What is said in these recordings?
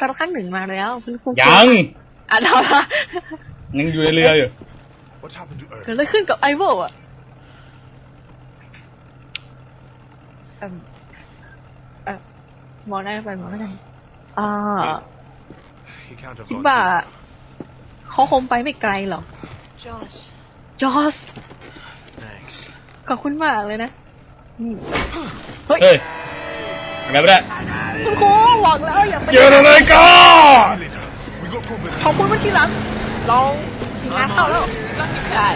กระขั้นหนึ่งมาแล้วคุณครูยังอะเดี๋ยวนะยังอยู่ในเรืออยู่ What happened to เกิดอะไรขึ้นกับไอโวอะเอิ่มเออมองได้ไปมองได้อ่าคิดว่าเขาคงไปไม่ไกลหรอก Josh. จอสขอบคุณมากเลยนะ เฮ้ยเฮ้ยอะไรไม่ได้ คุณครูบอกแล้วอย่าไปเยอะเลยก็ See you later. We got company. ขอบคุณเมื่อกี้หลังเรางานเข้าแล้วได้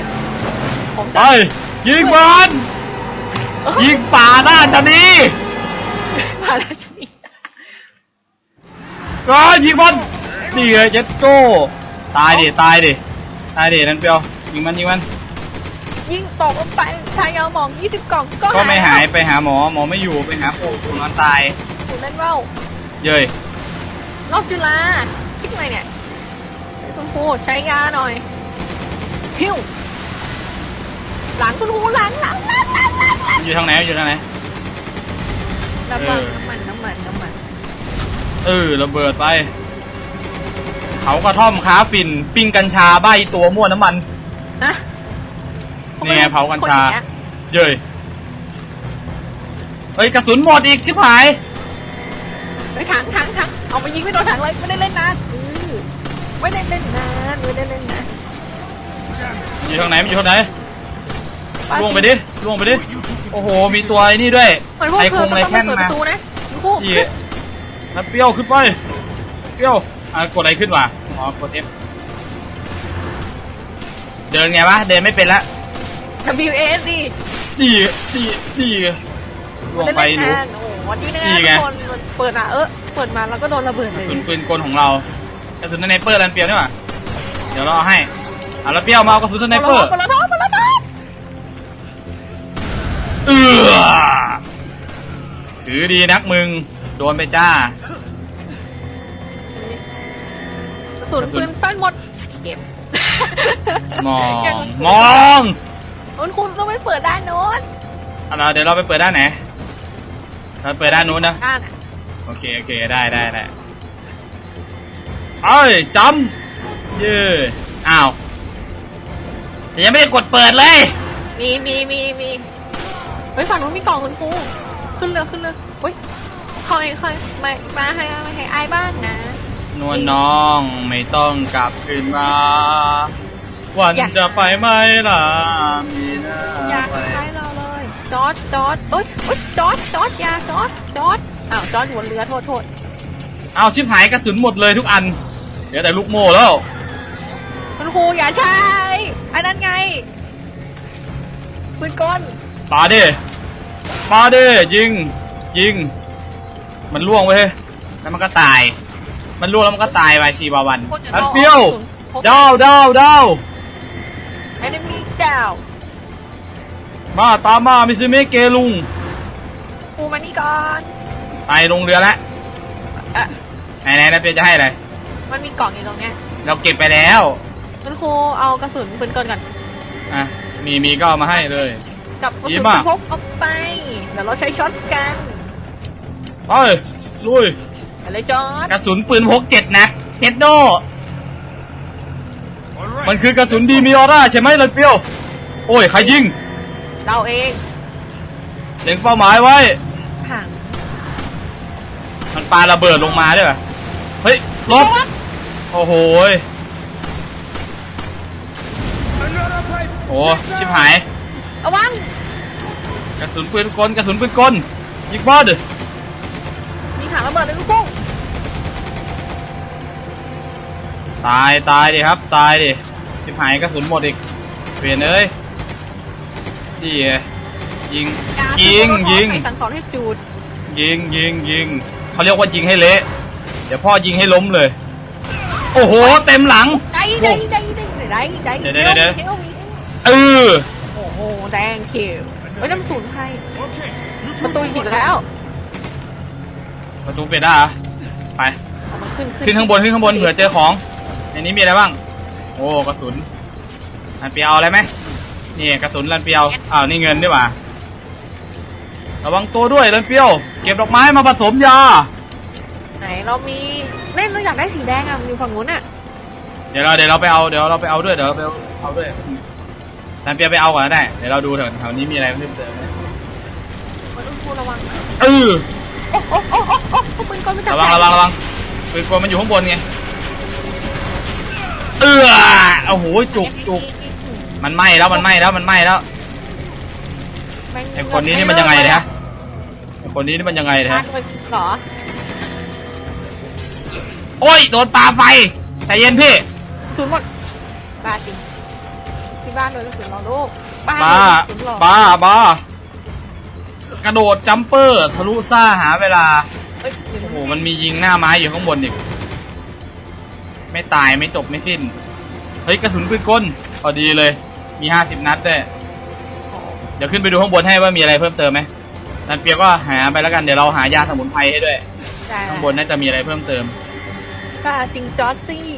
ผมไปจะยิงมันยิงป่าหน้าชะนีมาแล้วชนีก็ยิงมันนี่ไงเจ็ดโก้ตายดิตายดิตายดินั่นเปียวยิงมันยิงมัน ยิงตกลงไปชายาหมอง 20 กล่องก็ก็ไม่หายแล้วไปหาหมอหมอไม่อยู่ไปหาปู่ปู่นอนตาย คุณเล่นว่าวเย้ยรอบจุฬาคิดไงเนี่ยคุณครูใช้ยาหน่อยพิ้วหลังคุณครูหลังหลังหลังหลังหลังหลังอยู่ทางไหนอยู่ทางไหนน้ำมันเออน้ำมันน้ำมันน้ำมันเออระเบิดไปเขากระท่อมค้าฝิ่น ปิ้งกัญชาใบตัวมั่วน้ำมันฮะนี่ไงเผากัญชาคนอย่งเงี้ยเย้ยเฮ้ยกระสุนหมดอีกชิบหาย ไปถังถังถังเอาไปยิงไม่โดนถังเลยไม่ได้เล่นนานอือไม่ได้เล่นนานไม่ได้เล่นนานอยู่ทางไหนมันอยู่ทางไหนปาล่วงไปดิล่วงไปดิโอ้โหมีตัวไอ้นี่ด้วยเหมือนพวกไอเธคองไรต้องแค่นเปิดปมาระตูนะคุณครูพี่นัดเปรี้ยวขึ้นไปเปรี้ยวอะกดอะไรขึ้นวะอ๋อกด F เดินไงวะเดินไม่เป็นละ W A S D จีจีจีล่วงไปหนูโอ้โห วันนี้นะนี่ไงทุกคนเปิดอะเออเปิดมาแล้วก็โดนระเบิดกเลระยสุนปืนกลของเรากระสุนสไนเปอร์รันเปรียวนี่หว่าเดี๋ยวเราเอาให้เอาแล้วเปรี้ยวมาเอากระสุนสไนเปอร์คนละท้องคนละท้องเออถือดีนักมึง โดนไปจ้ากระสุนปืนสั้นหมดเก็บมองยังมองคุณคุณต้องไม่เปิดด้านโน้นเอาล่ะเดี๋ยวเราไปเปิดด้านไหน เราเปิดด้านนู้นนะด้านอะโอเคโอเคได้ได้ได้เอ้ยจำเย่อ้าวแต่ยังไม่ได้กดเปิดเลย มีมีมีมีเฮ้ยฝั่งนู้นมีกล่องคุณครูขึ้นเรือขึ้นเรือเฮ้ยคอยคอยมามาให้มาให้อายบ้างนะนวลน้องไม่ต้องกลับคืนมา วันอยากจะไปไหมล่ะมีหน้า จอดจอดเอ้ยเอ้ยจอดจอดอยาจอดจอดอ้าวจอดอยู่บนเรือโทษโทษเอาชิบหายกระสุนหมดเลยทุกอัน เดี๋ยวแต่ลูกโม่แล้ว คุณครูอย่าใช้อันนั้นไงปืนกลปาดิปาดิยิง ยิง มันล่วงไปเฮ้ยแล้วมันก็ตาย มันล่วงแล้วมันก็ตายไปชีวาวันคนจะอันอาเปรี้ยวอาดาวดาวดาวเอน มีดาวมาตามมามิซึเมะเกลุงครูมานี่ก่อน ไปลงเรือแล้วอะไหนไหนนะเปียวจะให้อะไรมันมีกล่องอยู่ตรงเนี้ยเราเก็บไปแล้วคุณครูเอากระสุนปืนกลก่อนอะมีมีก็เอามาให้เลย กับกระดีสุนมากพกเอาไปเดี๋ยวเราใช้ช็อตกันไปลุยเดี๋ยวเลยจอดกระสุนปืนพกเจ็ดนะเจ็ดโด All right. มันคือกระสุนดีมีออร่าใช่ไหมเลยเปรี้ยว โอ้ยใครยิง เราเองเล็งเป้าหมายไว้ห่างมันปาระเบิดลงมาด้วยเหรอเฮ้ยลบโอ้โหย Another pipe. โอ้ชิบหายระวังกระสุนปืนกลกระสุนปืนกลยิงบอลมีถังระเบิดเลยลูกกุ้งตายตายดิครับ ตายดิชิบหายกระสุนหมดอีกเปลี่ยนเอ้ย ดีไงยิง ยิง ยิงใส่สังสอนให้จูด ยิง ยิง ยิง เขาเรียกว่ายิงให้เละ เดี๋ยวพ่อยิงให้ล้มเลย โอ้โห เต็มหลัง ได้ได้ได้ได้ได้ได้เดี๋ยวเดี๋ยวเดี๋ยวเดี๋ยวเออ โอ้โหแดงเขียวเฮ้ยน้ำสูนไทย Okay. You ประ two ตู be อีก watching. แล้วประตูเปิดได้เหรอไป เอามาขึ้นขึ้นข้างบนขึ้นข้างบนเผื่อเจอของ ในนี้มีอะไรบ้าง โอ้กระสุนรันเปียวเอาอะไรไหม นี่กระสุนรันเปียวอ้าวนี่เงินด้วยว่ะระวังตัวด้วยรันเปียว เก็บดอกไม้มาผสมยาไหนเรามีเล่นเราอยากได้สีแดงอะมันอยู่ฝั่งนู้นอะเดี๋ยวเราเดี๋ยวเราไปเอาเดี๋ยวเราไปเอาด้วยเดี๋ยวเราไปเอาด้วยแลนเปียไปเอาก่อนก็ได้เดี๋ยวเราดูแถวแถวนี้มีอะไรเพิ่มเติมไหมมันต้องพูดระวังนะเออโอ้โอ้โอ้โอ้โอ้โอ้ปืนกลมาจากระวังไหนระวังระวังปืนกลมันอยู่ข้างบนไงเออโอ้โหจุกจุก มันไหม้แล้วมันไหม้แล้วมันไหม้แล้วแม่งไอคนนี้นี่มันยังไงเนี่ยฮะไอคนนี้นี่มันยังไงเนี่ยทาฮะนไปเหรอโอ้ยโดนปลาไฟใจเย็นพี่ศูนย์หมดบ้าจริงที่บ้านโดนกระสุนหรอลูกบ้านบ้าโดนกระสุนหรอบ้าบ้ากระโดดจัมเปอร์ทะลุซ่าหาเวลาเอ้ยเดี๋ยวโอ้โหมันมียิงหน้าไม้อยู่ข้างบนอีกไม่ตายไม่จบไม่สิ้นเฮ้ยกระสุนปืนกลพอดีเลย มีห้าสิบนัดด้วยเดี๋ยวขึ้นไปดูข้างบนให้ว่ามีอะไรเพิ่มเติมไหมนันเปียก็หาไปแล้วกันเดี๋ยวเราหายาสมุนไพรให้ด้วย ได้ข้างบนน่าจะมีอะไรเพิ่มเติมบ้าจริงจอร์ซี่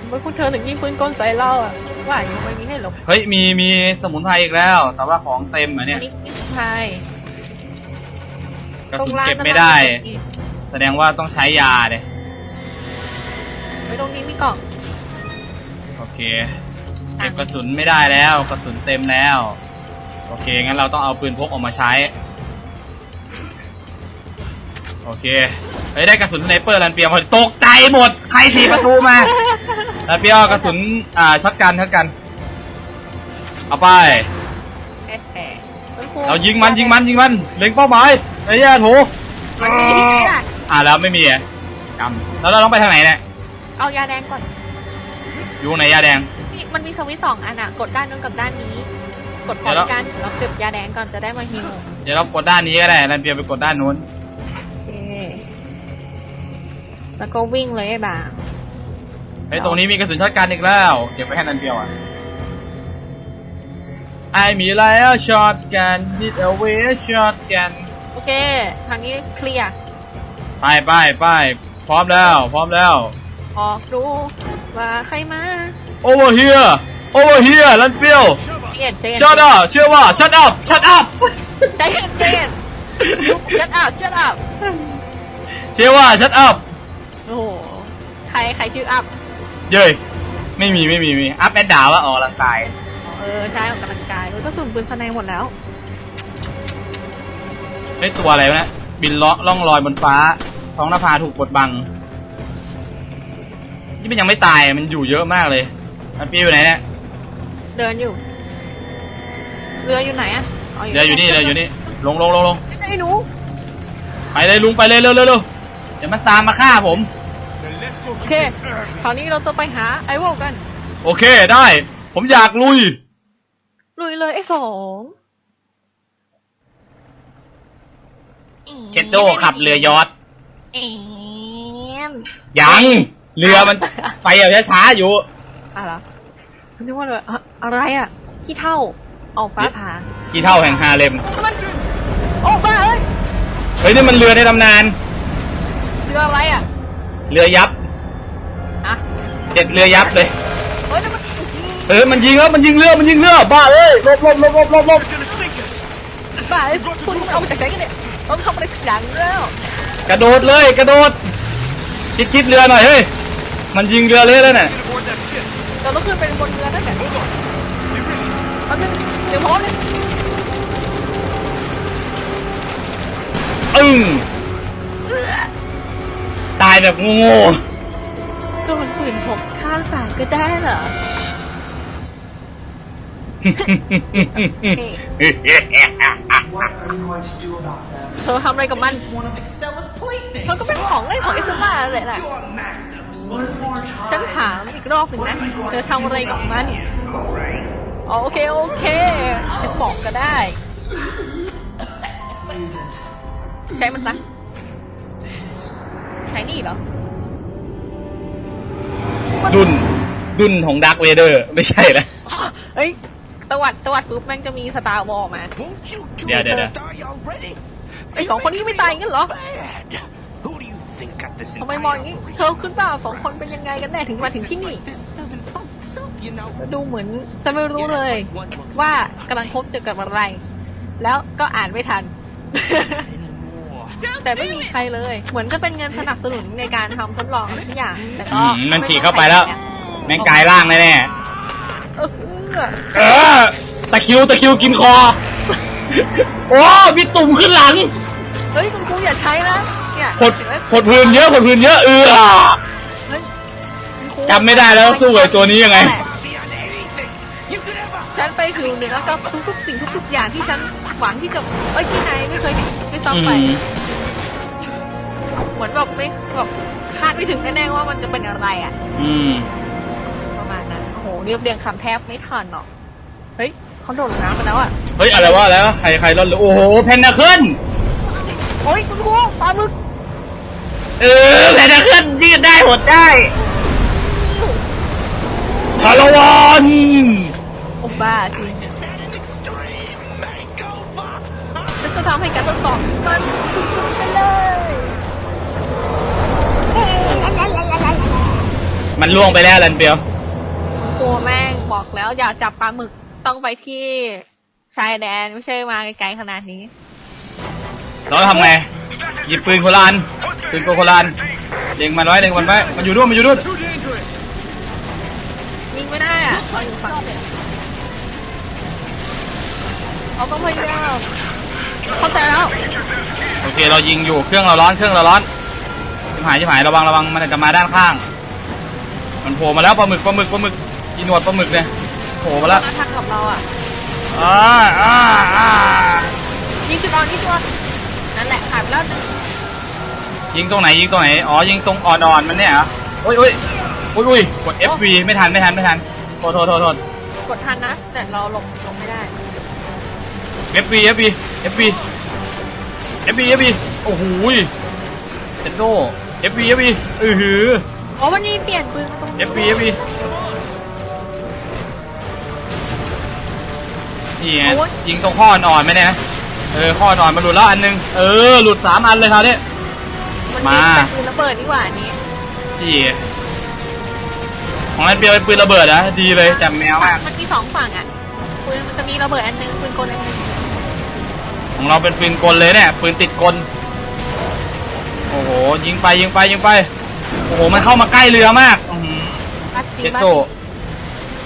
ทำไมพวกเธอถึงยิงปืนกลใส่เราอะว่ายังไม่มีให้หลบเฮ้ยมีมีสมุนไพรอีกแล้ว แต่ว่าของเต็มอะเนี่ยนี่นี่ใช่กระสุนเก็บไม่ได้ แสดงว่าต้องใช้ยาเดยไว้ตรงนี้มีกล่องโอเค เก็บกระสุนไม่ได้แล้วกระสุนเต็มแล้ว โอเคงั้นเราต้องเอาปืนพกออกมาใช้ โอเคเฮ้ยได้กระสุนสไนเปอร์ลันเปียพอดีตกใจหมดใครถีบประตูมาลันเปียเอากระสุนอ่าช็อตกันช็อตกันเอาไปแอะแอะคุณครูเรายิงมันยิงมันยิงมันเล็งเป้าหมายไอ้ย่าโถมันมีที่ไหนล่ะอ่าแล้วไม่มีอะกำแล้วเราต้องไปทางไหนเนี่ยเอายาแดงก่อนอยู่ไหนยาแดงนี่ มันมีสวิตช์สองอันอะกดด้านนู้นกับด้านนี้ กดพร้อเดี๋ยวมเรากันแล้วเก็บยาแดงก่อนจะได้มาฮิวเดี๋ยวเรากดด้านนี้ก็ได้ลันเปียไปกดด้านนู้นโอเคแล้วก็วิ่งเลยไอ้บ่าไอ้ยตรงนี้มีกระสุนช็อตกันอีกแล้ว เก็บไว้ให้นันเปียวอะไอมีแล้วช็อตกันนิดเอาไว้ช็อตกันโอเค ทางนี้เคลียร์ไปไปไปพร้อมแล้ว พร้อมแล้ว ออกดูว่าใครมา over here over here ลันเปียวเปลี่ยนเจน shut up เชื่อว่า shut up shut up ใจเย็นเจนชัดอัพชัดอัพเชื่อว่า shut up โอ้โห ใครใครชื่ออัพ เย้ยไม่มีไม่มีไม่มีอัพแอดดาวว่าออกกำลังกาย เออใช่ออกกำลังกายเออก็สุ่มปืนสไนหมดแล้ว ไอ้ยตัวอะไรวะเนะบินเลาะล่องลอยบนฟ้า ท้องนภาถูกบดบัง นี่มันยังไม่ตายมันอยู่เยอะมากเลย ลันเปียวอยู่ไหนเนี่ยเดินอยู่ เรืออยู่ไหนอะเดี๋ยวอยู่นี่เดี๋ยวอยู่นี่ ลงลงลงลงไอ้หนู ไปเลยลุงไปเลยเร็วเร็วเร็วเดี๋ยวมันตามมาฆ่าผม Then let's go โอ to เค this earth. คราวนี้เราจะไปหาไอวอลกัน โอเคได้ ผมอยากลุย ลุยเลยไอ้สองเชดโดขับเรือยอทเอ็มยัง เรือมันไปแบบช้าๆอยู่ อะไรคุณนึกว่าเลยอะอะไรอะขี้เท่าเอาฟ้าผ่าขี้เท่าแห่งฮาเลมมันโอ้บ้าเอ้ยเฮ้ยนี่มันเรือในตำนาน เรืออะไรอะเรือยับอะเจ็ดเรือยับเลยเฮ้ยนั่นมันเออมันยิงแล้วมันยิงเรือมันยิงเรือบ้าเอ้ยหลบหลบหลบหลบหลบหลบ They're gonna sink us. บ้าเอ้ยคุณเอามาจากไหนกันเนี่ยต้องทำอะไรสักอย่างแล้วกระโดดเลยกระโดดชิดชิดเรือหน่อยเฮ้ยมันยิงเรือเละแล้วน่ะ Get aboard that ship. เราต้องขึ้นไปบนเรือนั่นแหละ Hold on. They really แป๊บนึงเดี๋ยวพร้อมเลยอึ้งตายแบบโง่ก็มันฝืนผมข้างสายก็ได้เหรอเธอทำอะไรกับมันเธอก็เป็นของเล่นของไอซูมาเลยแหละ ฉันถามอีกรอบหนึ่งนะ เธอทำอะไรกับมันอ๋อโอเค โอเคจะบอกก็ได้ ใช้มันซะใช้นี่เหรอ ดุนดุนของดักเวเดอร์ ไม่ใช่แล้วเฮ้ยตวัดตวัดปุ๊บแม่งจะมีสตาร์วอลมา Won't you two Yeah, yeah, gonna yeah. die already? ไอ้สองคนนี้ไม่ตายงั้นเหรอ ทำไม entire มองอย่างนี้เธอ operation? ขึ้นเปล่าสองคนเป็นยังไงกันแน่ถึงมาถึงที่นี่ This doesn't by itself, you know. ดูเหมือนจะไม่รู้เลย ว่ากำลังพบเจอกับอะไร แล้วก็อ่านไม่ทัน Anymore. แต่ไม่มีใครเลย เหมือนก็เป็นเงินสนับสนุนในการทำทดลองทุกอย่างแต่ก็อืมมันฉีกเข้าไปแล้ว แม่งกลายร่างแน่เออๆเออตะคริวตะคริวกินคอ โอ้มีตุ่มขึ้นหลัง เฮ้ยคุณครูอย่าใช้นะ เนี่ยผดผดพื้นเยอะผดพื้นเยอะเออเฮ้ยคุณครูจำไม่ได้แล้วสู้กับไอ้ตัวนี้ยังไง Beyond anything you could ever ฉันไปถึงหนึ่งแล้วก็ทุกๆสิ่งทุกๆอย่างที่ฉันหวังที่จะเอ้ยที่ไหนไม่เคยไม่ต้องไป อืม เหมือนแบบไม่แบบคาดไม่ถึงแน่ๆว่ามันจะเป็นอะไรอะ อืมประมาณนั้น โอ้โหเรียบเรียงคำแทบไม่ทันหรอก เฮ้ยเขาโดดลงน้ำไปแล้วอะ เฮ้ยอะไรวะแล้วะใครใครรอดโอ้โหเพนนาเคิลโอ้ยคุณครูปลาหมึก เออเพนนาเคิลยืดได้หดได้ชาละวันโอ้บ้าจริง Is that an extreme makeover? ฉันจะทำให้การทดสอบมันสุดๆไปเลยมันล่วงไปแล้วลันเปียวครูแม่งบอกแล้วอยากจับปลาหมึกต้องไปที่ชายแดนไม่ใช่มาไกลๆขนาดนี้ เราทำไง หยิบปืนโคลาน ปืนโคลานเล็งมันไว้เล็งมันไว้ มันอยู่ด้วยมันอยู่ด้วย Too dangerous. ยิงไม่ได้อะเขาอยู่ฝั่งเดียวเขาต้องพยายามเข้าใจแล้วโอเคเรายิงอยู่เครื่องเราร้อนเครื่องเราร้อนชิบหายชิบหายระวังระวังมันอาจจะมาด้านข้าง มันโผล่มาแล้วปลาหมึกปลาหมึกปลาหมึกอีหนวดปลาหมึกเนี่ยโผล่มาแล้วมาทางกับเราอะอ่าอ่าอ่ายิงจุดอ่อนที่ตัวนั่นแหละหายไปแล้วนะ ยิงตรงไหนยิงตรงไหน อ๋อ ยิงตรงอ่อนๆมันเนี่ยเหรอโอ้ยโอ้ยโอ้ยโอ้ยกด FV ไม่ทันไม่ทันไม่ทันโทษโทษโทษโทษ กดทันนะ แต่เราหลบลงไม่ได้ FV FV FV FV FV โอ้โหยเจ็ดโด FV FV เออหือ อ๋อวันนี้เปลี่ยนปืนมาตรงนี้ FV FV นี่ไงยิงตรงข้ออ่อนๆไหมเนี่ยเออข้ออ่อนมันหลุดแล้วอันนึง เออ หลุดสามอันเลยคราวนี้ มันมาเป็นปืนระเบิดดีกว่าอันนี้ดีของนั้นเปียวเป็นปืนระเบิดนะดีเลยจำแมวมากมันมีสองฝั่งอะปืนมันจะมีระเบิดอันหนึงปืนกลอันหนึงของเราเป็นปืนกลเลยเนี่ยปืนติดกลโอ้โหยิงไปยิงไปยิงไปโอ้โหมันเข้ามาใกล้เรือมากอื้อหือบัสจริเช็งดบัสโต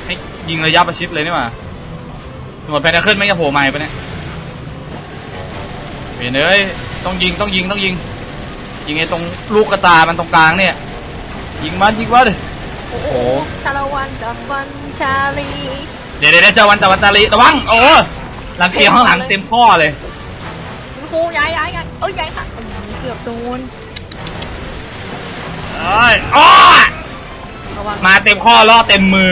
ให้ยิงระยะประชิดเลยนี่หว่าหนวดแพนเคิลไม่จะโผล่มาอีกปะเนี่ยเห็นเลยต้องยิงต้องยิงต้องยิง ยิงไอ้ตรงลูกกระตามันตรงกลางเนี่ยยิงมันยิงมันโอ้โหชาละวันกับวันชาลีเดี๋ยวเดี๋ยวเจอวันตะวันตาลีระวังโอ้หลังเตียงข้างหลังเต็มข้อเลยคุณครูย้ายย้ายกันเอ้ยย้ายค่ะอืมเกือบโดนเอ้ยอ้อระวังมาเต็มข้อล่อเต็มมือ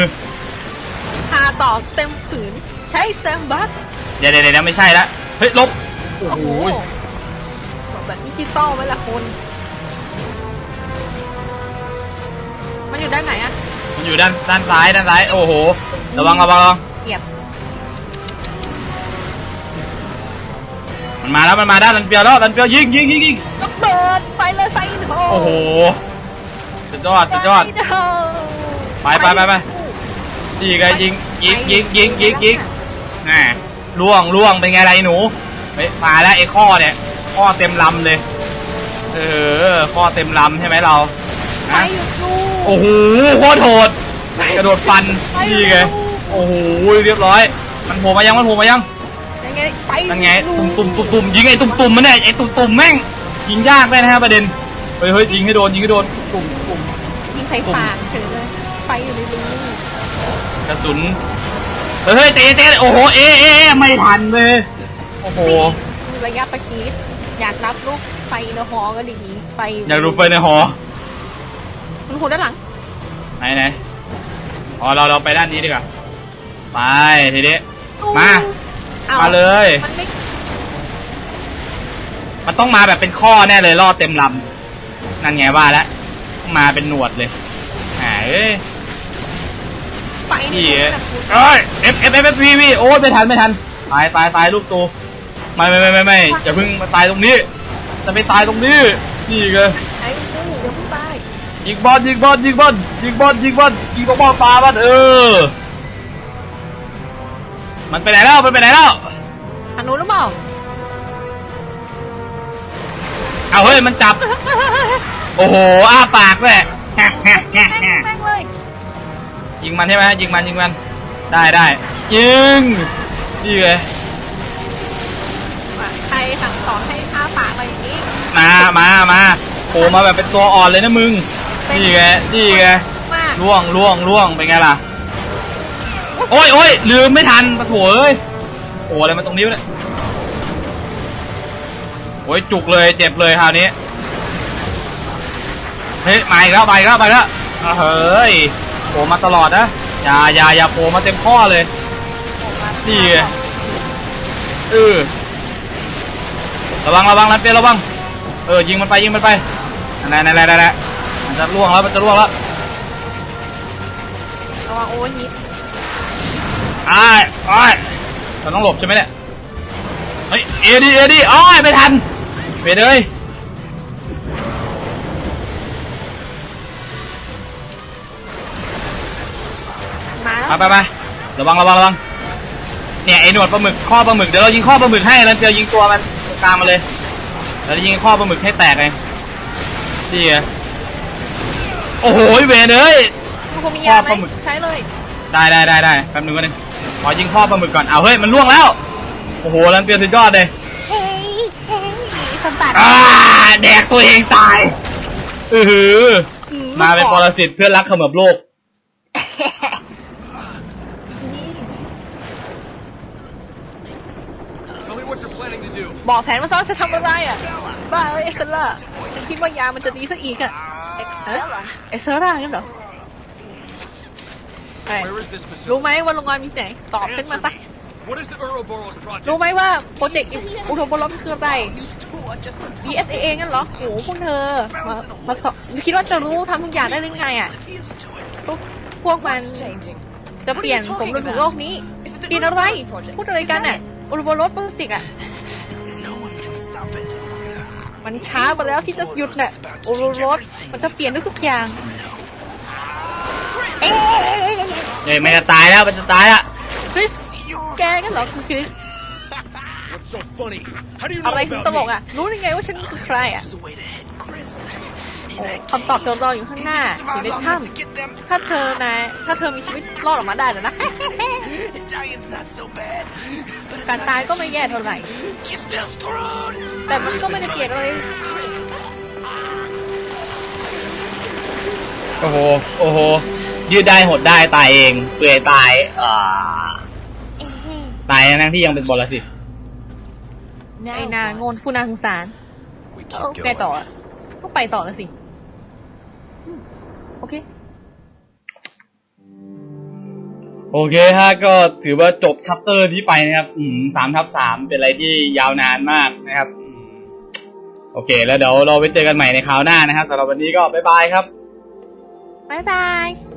พาต่อเต็มผืนใช้แซมบัสเดี๋ยวเดี๋ยวเดี๋ยวไม่ใช่ละเฮ้ยลบโอ้โอ้โหโหแบบ ดิจิตอลไหมล่ะคุณมันอยู่ด้านไหนอะมันอยู่ด้านด้านซ้ายด้านซ้ายโอ้โหระวังระวังระวังเหยียบมันมาแล้วมันมาด้านลันเปียวแล้วลันเปียวยิงยิงยิงยิงระเบิดไฟเลยไฟโถโอ้โหสุดยอดสุดยอดไฟโถไปไปไปไปยิงไงยิงยิงยิงยิงยิงยิงแหมล่วงล่วงเป็นไงไรหนูเฮ้ยมาแล้วไอ้ข้อเนี่ย ข้อเต็มลำเลย เออ ข้อเต็มลำใช่ไหมเราไฟฮะอยู่ลูกโอ้โหโคตรโหดกระโดดฟันนี่ไงโอ้โหเรียบร้อย มันโผล่มายังมันโผล่มายังยังไงไฟนั่นไงตุ่มตุ่มตุ่มตุ่มยิงไอ้ตุ่มตุ่มมันเนี่ยไอ้ตุ่มตุ่มแม่งยิงยากเลยนะฮะประเด็นเฮ้ยเฮ้ยยิงให้โดนยิงให้โดนตุ่มตุ่มยิงไฟฟางเฉยเลยไฟอยู่ในรูกระสุนเฮ้ยเฮ้ยเตะเตะโอ้โหเอะเอะเอะไม่ทันเลยโอ้โหสี่ระยะประชิด อยากรับลูกไฟในหอก็ดีไฟอยากดูไฟในหอคุณครูด้านหลัง ไหนไหนอ๋อเราเราไปด้านนี้ดีกว่า ไปทีนี้ มาอ้มาเลย มันไม่มันต้องมาแบบเป็นข้อแน่เลยล่อเต็มลำ นั่นไงว่าแล้ว มาเป็นหนวดเลยหาเอ้ยไฟในพี่รูเอ้ยนะคุณเอ้ย F F F F V V โอ้ยไม่ทันไม่ทัน ตายตายตายลูกตู ไม่ไม่ไม่ไม่ไม่อย่าเพิ่งมาตายตรงนี้จะไปตายตรงนี้นี่ไงไอ้กูเดี๋ยวเพิ่งตายยิงบอลยิงบอลยิงบอลยิงบอลยิงบอลยิงบอลบอลปลาบ้านเออ มันไปไหนแล้วมันไปไหนแล้วทางนู้นหรือเปล่าเอาเฮ้ยมันจับ โอ้โหอ้าปากด้วยแม่งแม่งเลยยิงมันใช่ไหมยิงมันยิงมันได้ได้ยิงนี่เลยมาใคร สั่งสอนให้อ้าปากมาอย่างนี้ มามามาโผล่มาแบบเป็นตัวอ่อนเลยนะมึง นี่ไง นี่ไง มากล่วงล่วงล่วงเป็นไงล่ะ โอ้ยโอ้ยลืมไม่ทันปะโถเอ้ยโอ้อะไรมาตรงนี้วะเนี่ย โอ้ยจุกเลยเจ็บเลยคราวนี้ เฮ้ยมาอีกแล้วมาอีกแล้วมาอีกแล้วอะเฮ้ยโผล่มาตลอดนะ อย่าอย่าอย่าโผล่มาเต็มข้อเลย นี่ไงเออ ระวังระวังรันเปียระวัง เออยิงมันไปยิงมันไปนั่นนั่นนั่นนั่นนั่นมันจะล่วงแล้วมันจะล่วงแล้วระวังโอเวอร์ฮีทอ้ายอ้ายเราต้องหลบใช่ไหมเนี่ย เฮ้ยเอดีเอดีอ้ายไม่ทันเปเลยมาไปแล้วไปไประวังระวังระวัง เนี่ยไอ้หนวดปลาหมึกข้อปลาหมึกเดี๋ยวเรายิงข้อปลาหมึกให้แล้วเดี๋ยวยิงตัวมัน ตรงกลางมาเลยเราจะยิงข้อปลาหมึกให้แตกเลยนี่ไงโอ้โหเวนเอ้ย มันคงมียาไหปลาหมึมก ใช้เลย ได้ได้ได้ได้แป๊บนึงแป๊บนึงขอยิงข้อปลาหมึกก่อนเอาเฮ้ยมันล่วงแล้วโอ้โหรันเปียสุดยอดเลยเฮ้ยเฮ้ยสมบัติอ่าแดกตัวเองตายอือหืออืมาเป็นปรสิตเพื่อนรักเขมือบโลก Tell me what you're planning to do. บอกแผนมาซ้อนจะทำอะไรอะ บ้าเลยเอ็กซ์ล่าฉันคิดว่ายามันจะดีซะอีกอะ เอ็กซ์เอ้ยเอ็กซ์ล่างั้นเหรอไอ้ Where is this รู้ facility? ไหมว่าโรงงานมีที่ไหนตอบขึ้นมา Answer ซะ me. What is the Ouroboros project? รู้ไหมว่าโปรเจกต์อุทมบรมคืออะไร DSAA งั้นเหรอโหพวกเธอ มามาสอบคิดว่าจะรู้ทำทุกอย่างได้หรือไงอะ พวกพวกมันจะเปลี่ยนสมดุลของโลกนี้เปลี่ยนอะไร พูดอะไรกันอะ อุทมบรมโปรเจกต์อะ No one can stop it. มันช้าไปแล้วที่จะหยุดน่ะโอโรรสมันจะเปลี่ยนทุกๆอย่าง เอ๊ะเฮ้ยมันจะตายแล้วมันจะตายละคริสแกกันเหรอคุณคริส What's so funny? How do you อะ know ไรถึง about ตลก me? อะ รู้ได้ไงว่าฉันคือใครอะ There's a way to คำตอบจะรออยู่ข้างหน้าอยู่ในถ้ำถ้าเธอนายถ้าเธอมีชีวิตรอดออกมาได้แล้วนะ Italian's not so bad. But it's การ not ตายก็ easy. ไม่แย่เท่าไหร่ You're still screwed. แต่มันก็ไม่ได้เปลี่ยนอะไรโอ้โห โอ้โห ยืดได้หดได้ตายเองเปื่อยตายอ่าตายทั้งที่ยังเป็นบอลสิตไอ้นางโงนผู้นาสงสาร We เออ keep ไงต่อ going. อะก็ไปต่อแล้วสิ โอเคฮะก็ถือว่าจบชัปเตอร์ที่ไปนะครับ อืมสามทับสามเป็นอะไรที่ยาวนานมากนะครับโอเค แล้วเดี๋ยวเราไปเจอกันใหม่ในคราวหน้านะครับสำหรับวันนี้ก็บ๊ายบายครับบ๊ายบาย